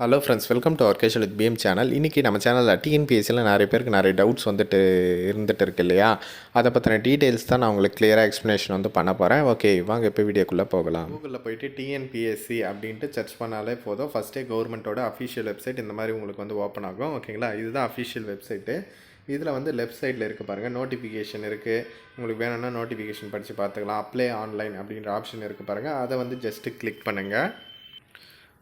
Hello friends welcome to our casual with PM channel இன்றைக்கி நம்ம சேனலில் டிஎன்பிஎஸ்சியில் நிறைய பேருக்கு நிறைய டவுட்ஸ் வந்துட்டு இருந்துட்டு இருக்கு இல்லையா? அதை பற்றின டீட்டெயில்ஸ் தான் நான் உங்களுக்கு கிளியராக எக்ஸ்ப்ளனேஷன் வந்து பண்ண போகிறேன் ஓகே வாங்க இப்போ வீடியோக்குள்ளே போகலாம். கூகுளில் போயிட்டு டிஎன்பிஎஸ்சி அப்படின்ட்டு சர்ச் பண்ணாலே போதும். ஃபஸ்ட்டே கவர்மெண்ட்டோட அஃபிஷியல் வெப்சைட் இந்த மாதிரி உங்களுக்கு வந்து ஓப்பன் ஆகும். ஓகேங்களா இதுதான் அஃபிஷியல் வெப்சைட்டு இதில் வந்து லெஃப்ட் சைடில் இருக்குது பாருங்கள் நோட்டிஃபிகேஷன் இருக்குது உங்களுக்கு வேணும்னா நோட்டிஃபிகேஷன் படித்து பார்த்துக்கலாம். அப்ளை ஆன்லைன் அப்படின்ற ஆப்ஷன் இருக்குது பாருங்கள் அதை வந்து ஜஸ்ட்டு கிளிக் பண்ணுங்கள்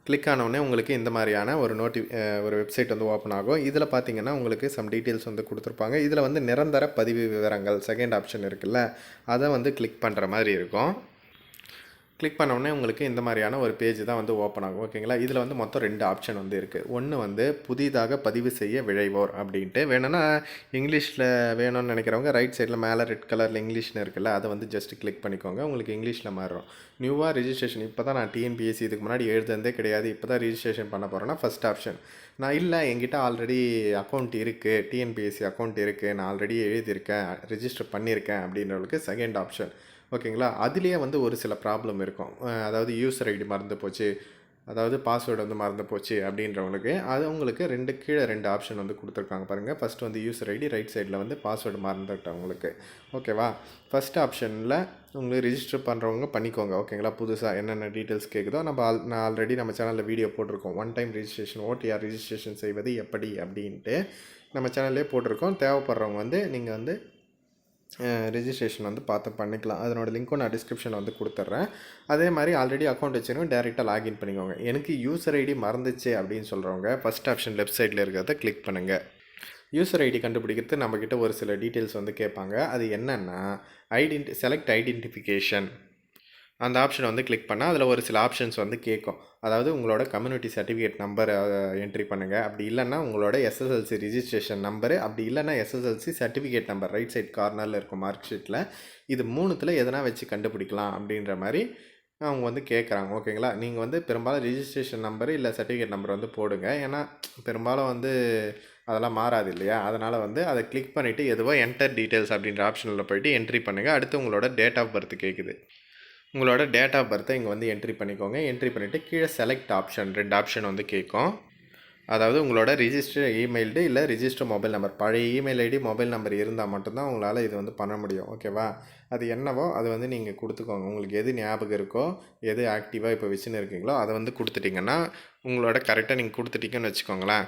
கிளிக் ஆனவுடனே உங்களுக்கு இந்த மாதிரியான ஒரு நோட்டி ஒரு வெப்சைட் வந்து ஓப்பன் ஆகும். இதில் பார்த்தீங்கன்னா உங்களுக்கு சம் டீட்டெயில்ஸ் வந்து கொடுத்துருப்பாங்க. இதில் வந்து நிரந்தர பதிவு விவரங்கள் செகண்ட் ஆப்ஷன் இருக்குல்ல அதை வந்து கிளிக் பண்ணுற மாதிரி இருக்கும். கிளிக் பண்ணோடனே உங்களுக்கு இந்த மாதிரியான ஒரு பேஜ் தான் வந்து ஓப்பன் ஆகும். ஓகேங்களா இதில் வந்து மொத்தம் ரெண்டு ஆப்ஷன் வந்து இருக்குது ஒன்று வந்து புதிதாக பதிவு செய்ய விழைவோர் அப்படின்ட்டு. வேணும்னா இங்கிலீஷில் வேணும்னு நினைக்கிறவங்க ரைட் சைடில் மேலே ரெட் கலரில் இங்கிலீஷ்னு இருக்குல்ல அதை வந்து ஜஸ்ட் கிளிக் பண்ணிக்கோங்க. உங்களுக்கு இங்கிலீஷில் மாறும். நியூவாக ரிஜிஸ்ட்ரேஷன் இப்போ தான் நான் டிஎன்பிஎஸ்சி இதுக்கு முன்னாடி எழுதுனதே கிடையாது. இப்போ தான் ரிஜிஸ்ட்ரேஷன் பண்ண போகிறேன்னா ஃபஸ்ட் ஆப்ஷன் நான் இல்லை என்கிட்ட ஆல்ரெடி அக்கௌண்ட் இருக்குது டிஎன்பிஎஸ்சி அக்கௌண்ட் இருக்குது நான் ஆல்ரெடி எழுதியிருக்கேன். ரிஜிஸ்டர் பண்ணியிருக்கேன் அப்படின்றவங்களுக்கு செகண்ட் ஆப்ஷன் ஓகேங்களா? அதுலேயே வந்து ஒரு சில ப்ராப்ளம் இருக்கும். அதாவது யூசர் ஐடி மறந்து போச்சு அதாவது பாஸ்வேர்டு வந்து மறந்து போச்சு அப்படின்றவங்களுக்கு அது உங்களுக்கு ரெண்டு கீழே ரெண்டு ஆப்ஷன் வந்து கொடுத்துருக்காங்க பாருங்கள் ஃபஸ்ட் வந்து யூசர் ஐடி ரைட் சைடில் வந்து பாஸ்வேர்டு மறந்துட்டவங்களுக்கு. ஓகேவா? ஃபஸ்ட் ஆப்ஷனில் உங்களுக்கு ரிஜிஸ்டர் பண்ணுறவங்க பண்ணிக்கோங்க. ஓகேங்களா? புதுசாக என்னென்ன டீட்டெயில்ஸ் கேட்குதோ நம்ம ஆல் நான் ஆல்ரெடி நம்ம சேனலில் வீடியோ போட்டிருக்கோம். One time registration OTR registration செய்வது எப்படி அப்படின்ட்டு நம்ம சேனல்லே போட்டிருக்கோம். தேவைப்படுறவங்க வந்து நீங்கள் வந்து ரிஜிஸ்ட்ரேஷன் வந்து பார்த்து பண்ணிக்கலாம். அதனோட லிங்க்கும் நான் டிஸ்கிரிப்ஷனில் வந்து கொடுத்துட்றேன் அதே மாதிரி ஆல்ரெடி அக்கௌண்ட் வச்சுருக்கோம் டேரெக்டாக லாகின் பண்ணிக்கோங்க. எனக்கு யூசர் ஐடி மறந்துச்சு அப்படின்னு சொல்கிறவங்க ஃபஸ்ட் ஆப்ஷன் லெஃப்ட் சைடில் இருக்கிறத கிளிக் பண்ணுங்கள் யூசர் ஐடி கண்டுபிடிக்கிறது நம்மக்கிட்ட ஒரு சில டீட்டெயில்ஸ் வந்து கேட்பாங்க. அது என்னென்னா ஐடென்டி செலக்ட் ஐடென்டிஃபிகேஷன் அந்த ஆப்ஷனை வந்து கிளிக் பண்ணால் அதில் ஒரு சில ஆப்ஷன்ஸ் வந்து கேட்கும் அதாவது உங்களோட கம்யூனிட்டி சர்டிஃபிகேட் நம்பர் என்ட்ரி பண்ணுங்கள் அப்படி இல்லைன்னா உங்களோட எஸ்எஸ்எல்சி ரிஜிஸ்ட்ரேஷன் நம்பரு அப்படி இல்லைன்னா SSLC certificate number right side கார்னரில் இருக்கும் மார்க் ஷீட்டில் இது மூணுத்தில் எதனா வச்சு கண்டுபிடிக்கலாம் அப்படின்ற மாதிரி அவங்க வந்து கேட்குறாங்க ஓகேங்களா நீங்கள் வந்து பெரும்பாலும் ரிஜிஸ்ட்ரேஷன் நம்பரு இல்லை சர்டிஃபிகேட் நம்பர் வந்து போடுங்க. ஏன்னா பெரும்பாலும் வந்து அதெல்லாம் மாறாது இல்லையா? அதனால் வந்து அதை கிளிக் பண்ணிவிட்டு எதுவோ என்டர் டீட்டெயில்ஸ் அப்படின்ற ஆப்ஷனில் போயிட்டு என்ட்ரி பண்ணுங்கள் அடுத்து உங்களோட டேட் ஆஃப் பர்த் கேட்குது உங்களோட டேட் ஆஃப் பர்த்தை இங்கே வந்து என்ட்ரி பண்ணிக்கோங்க. என்ட்ரி பண்ணிவிட்டு கீழே செலக்ட் ஆப்ஷன் ரெண்டு ஆப்ஷன் வந்து கேட்கும். அதாவது உங்களோட ரிஜிஸ்டர் இமெயில்டு இல்லை ரிஜிஸ்டர் மொபைல் நம்பர் பழைய இமெயில் ஐடி மொபைல் நம்பர் இருந்தால் மட்டும்தான் உங்களால் இது வந்து பண்ண முடியும். ஓகேவா அது என்னவோ அது வந்து நீங்கள் கொடுத்துக்கோங்க. உங்களுக்கு எது ஞாபகம் இருக்கோ எது ஆக்டிவாக இப்போ வச்சுன்னு இருக்கீங்களோ அதை வந்து கொடுத்துட்டிங்கன்னா உங்களோட கரெக்டாக நீங்கள் கொடுத்துட்டீங்கன்னு வச்சுக்கோங்களேன்.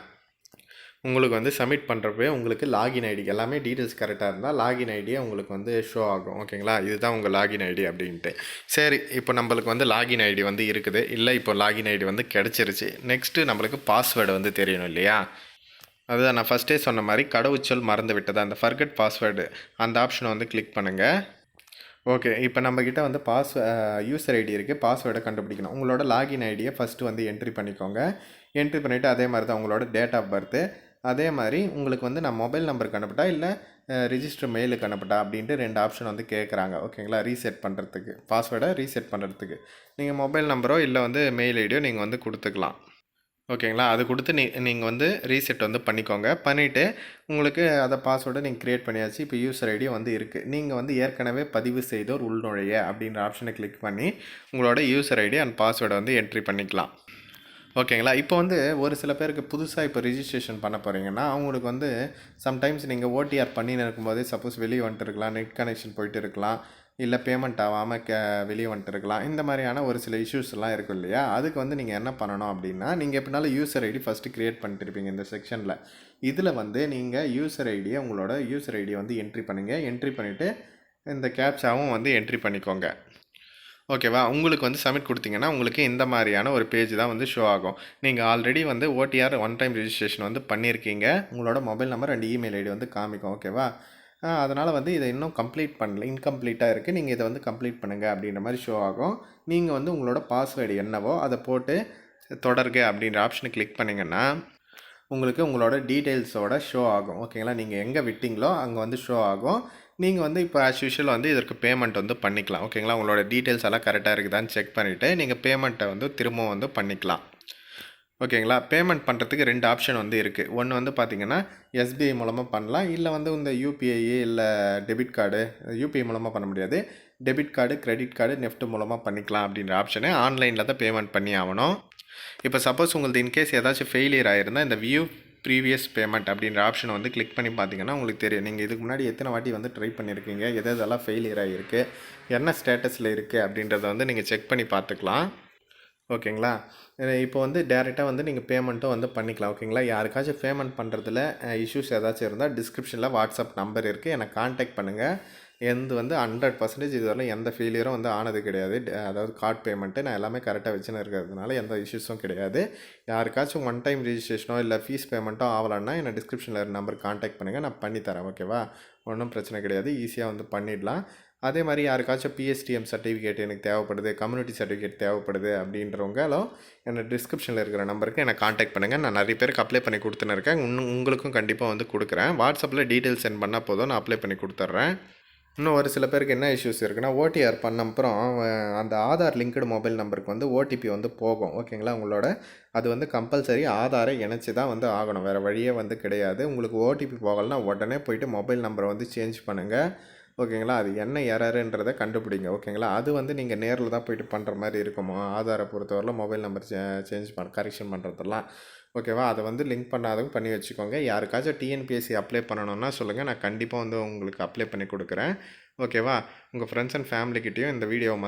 உங்களுக்கு வந்து சப்மிட் பண்ணுறப்பவே உங்களுக்கு லாகின் ஐடி எல்லாமே டீட்டெயில்ஸ் கரெக்டாக இருந்தால் லாகின் ஐடியே உங்களுக்கு வந்து ஷோ ஆகும். ஓகேங்களா இதுதான் உங்கள் லாகின் ஐடி அப்படின்ட்டு. சரி இப்போ நம்மளுக்கு வந்து லாகின் ஐடி வந்து இருக்குது. இல்லை இப்போ லாகின் ஐடி வந்து கிடச்சிருச்சு. நெக்ஸ்ட்டு நம்மளுக்கு பாஸ்வேர்டு வந்து தெரியணும் இல்லையா? அதுதான் நான் ஃபஸ்ட்டே சொன்ன மாதிரி கடவுச்சொல் மறந்து விட்டது. அந்த ஃபர்கட் பாஸ்வேர்டு அந்த ஆப்ஷனை வந்து கிளிக் பண்ணுங்கள் ஓகே இப்போ நம்மக்கிட்ட வந்து பாஸ் யூசர் ஐடி இருக்குது பாஸ்வேர்டை கண்டுபிடிக்கணும். உங்களோட லாகின் ஐடியை ஃபஸ்ட்டு வந்து என்ட்ரி பண்ணிக்கோங்க. என்ட்ரி பண்ணிவிட்டு அதே மாதிரி தான் உங்களோட டேட் ஆஃப் பர்த்து அதே மாதிரி உங்களுக்கு வந்து நான் மொபைல் நம்பருக்கு அனுப்பிட்டா இல்லை ரிஜிஸ்டர் மெயிலுக்கு அனுப்பிட்டா அப்படின்ட்டு ரெண்டு ஆப்ஷன் வந்து கேட்குறாங்க ஓகேங்களா ரீசெட் பண்ணுறதுக்கு பாஸ்வேர்டை ரீசெட் பண்ணுறதுக்கு நீங்கள் மொபைல் நம்பரோ இல்லை வந்து மெயில் ஐடியோ நீங்கள் வந்து கொடுத்துக்கலாம். ஓகேங்களா அது கொடுத்து நீ நீங்கள் வந்து ரீசெட் வந்து பண்ணிக்கோங்க. பண்ணிவிட்டு உங்களுக்கு அதை பாஸ்வேர்டை நீங்கள் க்ரியேட் பண்ணியாச்சு. இப்போ யூசர் ஐடியும் வந்து இருக்குது நீங்கள் வந்து ஏற்கனவே பதிவு செய்தோர் உள்நுழைய அப்படின்ற ஆப்ஷனை கிளிக் பண்ணி உங்களோட யூசர் ஐடி அண்ட் பாஸ்வேர்டை வந்து என்ட்ரி பண்ணிக்கலாம். ஓகேங்களா? இப்போ வந்து ஒரு சில பேருக்கு புதுசாக இப்போ ரிஜிஸ்ட்ரேஷன் பண்ண போகிறீங்கன்னா அவங்களுக்கு வந்து சம்டைம்ஸ் நீங்கள் ஓடிஆர் பண்ணின்னு இருக்கும்போதே சப்போஸ் வெளியே வந்துட்டு இருக்கலாம் நெட் கனெக்ஷன் போயிட்டு இருக்கலாம் இல்லை பேமெண்ட் ஆகாமல் கே வெளியே வந்துட்டு இருக்கலாம் இந்த மாதிரியான ஒரு சில இஷ்யூஸ்லாம் இருக்கும் இல்லையா? அதுக்கு வந்து நீங்கள் என்ன பண்ணணும் அப்படின்னா நீங்கள் எப்படினாலும் யூசர் ஐடி ஃபஸ்ட்டு க்ரியேட் பண்ணிட்டு இந்த செக்ஷனில் இதில் வந்து நீங்கள் யூசர் ஐடியை உங்களோட யூசர் ஐடியை வந்து என்ட்ரி பண்ணுங்கள் என்ட்ரி பண்ணிவிட்டு இந்த கேப்சாவும் வந்து என்ட்ரி பண்ணிக்கோங்க. ஓகேவா உங்களுக்கு வந்து சப்மிட் கொடுத்தீங்கன்னா உங்களுக்கு இந்த மாதிரியான ஒரு பேஜ் தான் வந்து ஷோ ஆகும். நீங்கள் ஆல்ரெடி வந்து ஓடிஆர் ஒன் டைம் ரிஜிஸ்ட்ரேஷன் வந்து பண்ணியிருக்கீங்க உங்களோட mobile number and email ID வந்து காமிக்கும். ஓகேவா அதனால் வந்து இதை இன்னும் கம்ப்ளீட் பண்ணல. இன்கம்ப்ளீட்டாக இருக்குது நீங்கள் இதை வந்து கம்ப்ளீட் பண்ணுங்கள் அப்படின்ற மாதிரி ஷோ ஆகும். நீங்கள் வந்து உங்களோட பாஸ்வேர்டு என்னவோ அதை போட்டு தொடர்க அப்படின்ற ஆப்ஷனை கிளிக் பண்ணிங்கன்னா உங்களுக்கு உங்களோட டீட்டெயில்ஸோட ஷோ ஆகும். ஓகேங்களா நீங்கள் எங்கே விட்டீங்களோ அங்கே வந்து ஷோ ஆகும். நீங்கள் வந்து இப்போ ஆஸ் யூஷுவல் வந்து இதற்கு பேமெண்ட் வந்து பண்ணிக்கலாம். ஓகேங்களா உங்களோட டீட்டெயில்ஸ் எல்லாம் கரெக்டாக இருக்குதான்னு செக் பண்ணிவிட்டு நீங்கள் பேமெண்ட்டை வந்து திரும்பவும் வந்து பண்ணிக்கலாம். ஓகேங்களா பேமெண்ட் பண்ணுறதுக்கு ரெண்டு ஆப்ஷன் வந்து இருக்குது ஒன்று வந்து பார்த்திங்கன்னா எஸ்பிஐ மூலமாக பண்ணலாம். இல்லை வந்து இந்த யூபிஐ இல்லை டெபிட் கார்டு யூபிஐ மூலமாக பண்ண முடியாது. Debit card credit card NEFT மூலமாக பண்ணிக்கலாம் அப்படின்ற ஆப்ஷனு ஆன்லைனில் தான் பேமெண்ட் பண்ணி ஆகணும். இப்போ சப்போஸ் உங்களது இன்கேஸ் ஏதாச்சும் ஃபெயிலியர் ஆகிருந்தால் இந்த வியூ ப்ரீவியஸ் பேமெண்ட் அப்படின்ற ஆப்ஷனை வந்து கிளிக் பண்ணி பார்த்தீங்கன்னா உங்களுக்கு தெரியும். நீங்கள் இதுக்கு முன்னாடி எத்தனை வாட்டி வந்து ட்ரை பண்ணியிருக்கீங்க எது எதெல்லாம் ஃபெயிலியர் ஆகிருக்கு என்ன ஸ்டேட்டஸில் இருக்குது அப்படின்றத வந்து நீங்கள் செக் பண்ணி பார்த்துக்கலாம். ஓகேங்களா? இப்போ வந்து டேரெக்டாக வந்து நீங்கள் பேமெண்ட்டும் வந்து பண்ணிக்கலாம். ஓகேங்களா? யாருக்காச்சும் பேமெண்ட் பண்ணுறதுல இஷ்யூஸ் ஏதாச்சும் இருந்தால் டிஸ்கிரிப்ஷனில் வாட்ஸ்அப் நம்பர் இருக்குது என்னை காண்டாக்ட் பண்ணுங்கள் எந்த வந்து ஹண்ட்ரட் பர்சன்டேஜ் இதுவரையும் எந்த ஃபெயிலியரும் வந்து ஆனது கிடையாது. அதாவது கார்ட் பேமெண்ட்டு நான் எல்லாமே கரெக்டாக வச்சுன்னு இருக்கிறதுனால எந்த இஷ்யூஸும் கிடையாது. யாருக்காச்சும் ஒன் டைம் ரிஜிஸ்ட்ரேஷனோ இல்லை ஃபீஸ் பேமெண்ட்டோ ஆகலன்னா என்னை டிஸ்கிரிப்ஷனில் நம்பர் காண்டாக்ட் பண்ணுங்கள் நான் பண்ணித்தரேன் ஓகேவா ஒன்றும் பிரச்சனை கிடையாது. ஈஸியாக வந்து பண்ணிடலாம். அதே மாதிரி யாருக்காச்சும் பிஎஸ்டிஎம் சர்டிஃபிகேட் எனக்கு தேவைப்படுது கம்யூனிட்டி சர்டிஃபிகேட் தேவைப்படுது அப்படின்றவங்களும் என்ன டிஸ்கிரிப்ஷனில் இருக்கிற நம்பருக்கு என்னை காண்டாக்ட் பண்ணுங்கள் நான் நிறைய பேருக்கு அப்ளை பண்ணி கொடுத்துன்னு இருக்கேன். இன்னும் உங்களுக்கும் கண்டிப்பாக வந்து கொடுக்குறேன். வாட்ஸ்அப்பில் டீட்டெயில்ஸ் சென்ட் பண்ணால் போதும். நான் அப்ளை பண்ணி கொடுத்துட்றேன். இன்னும் ஒரு சில பேருக்கு என்ன இஷ்யூஸ் இருக்குன்னா ஓடிஆர் பண்ண அப்புறம் அந்த ஆதார் லிங்க்டு மொபைல் நம்பருக்கு வந்து ஓடிபி வந்து போகும். ஓகேங்களா உங்களோட அது வந்து கம்பல்சரி ஆதாரை இணைச்சி தான் வந்து ஆகணும். வேறு வழியே வந்து கிடையாது. உங்களுக்கு ஓடிபி போகலைன்னா உடனே போயிட்டு மொபைல் நம்பரை வந்து சேஞ்ச் பண்ணுங்கள் ஓகேங்களா? அது என்ன எரருன்றதை கண்டுபிடிங்க ஓகேங்களா? அது வந்து நீங்கள் நேரில் தான் போயிட்டு பண்ணுற மாதிரி இருக்குமோ? ஆதாரை பொறுத்தவரையில் மொபைல் நம்பர் சேஞ்ச் பண்ண கரெக்ஷன் பண்ணுறதெல்லாம் ஓகேவா? அதை வந்து லிங்க் பண்ணாதவங்க பண்ணி வச்சுக்கோங்க. யாருக்காச்சும் டிஎன்பிஎஸ்சி அப்ளை பண்ணணும்னா சொல்லுங்கள் நான் கண்டிப்பாக வந்து உங்களுக்கு அப்ளை பண்ணி கொடுக்குறேன். ஓகேவா? உங்கள் ஃப்ரெண்ட்ஸ் அண்ட் ஃபேமிலிக்கிட்டேயும் இந்த வீடியோவை